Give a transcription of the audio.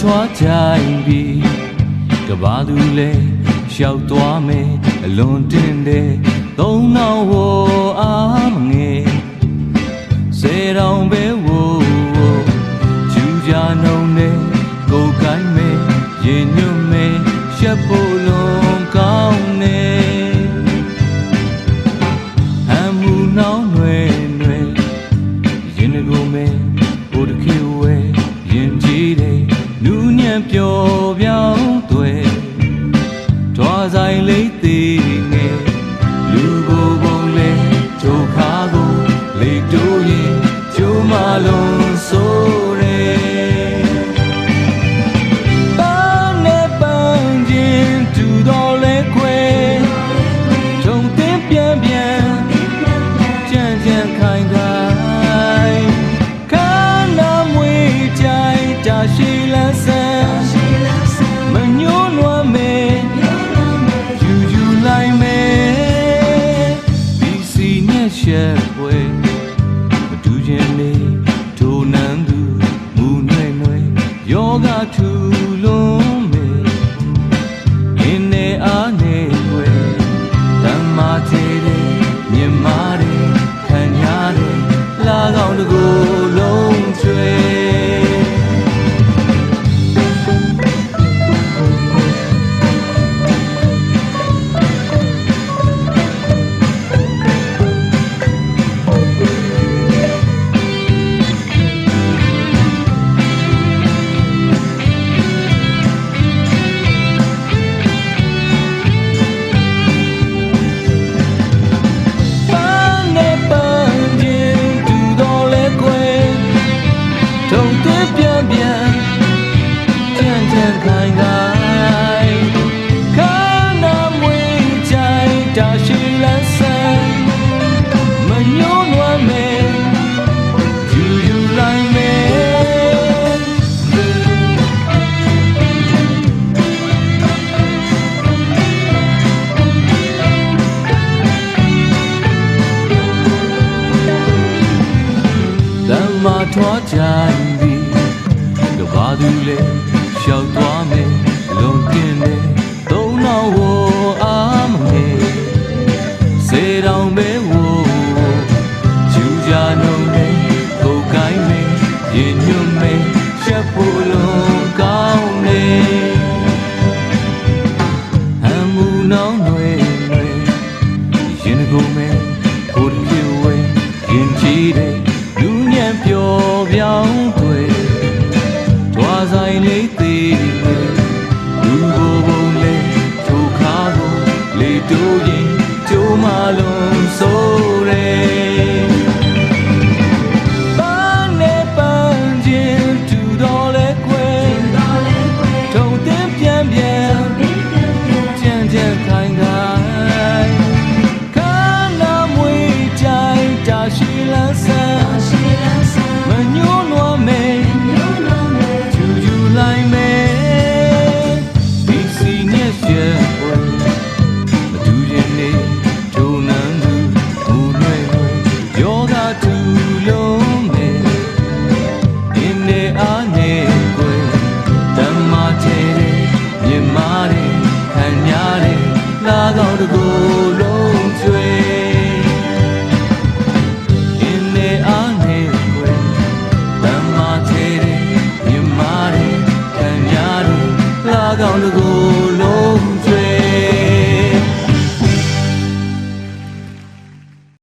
ထွားကြင်ပြီကဘာသူလဲရှောက်သွားမယ်အလွန်တင်တယ်သုံးနောက်ဝအားမငယ်စေတောင်ပဲဝကျူးကြနှုံနဲ့ ပျော်ပြောင်းတွေ့ကြွားဆိုင်လေးသေး မှာထွားကြပြီကဘာသူလဲရှောက်သွားမယ်လုံကင်းတယ်သုံးတော်ဝအာမမေစေတောင်ပဲဝကျူကြနှုံ ပျော်ပြောင်းတွေတွားဆိုင်လေးသေးတယ်လူကိုယ်ပုံလေးထိုခါကိုလေတိုးရင်ကြိုးမလုံးစိုး బాగా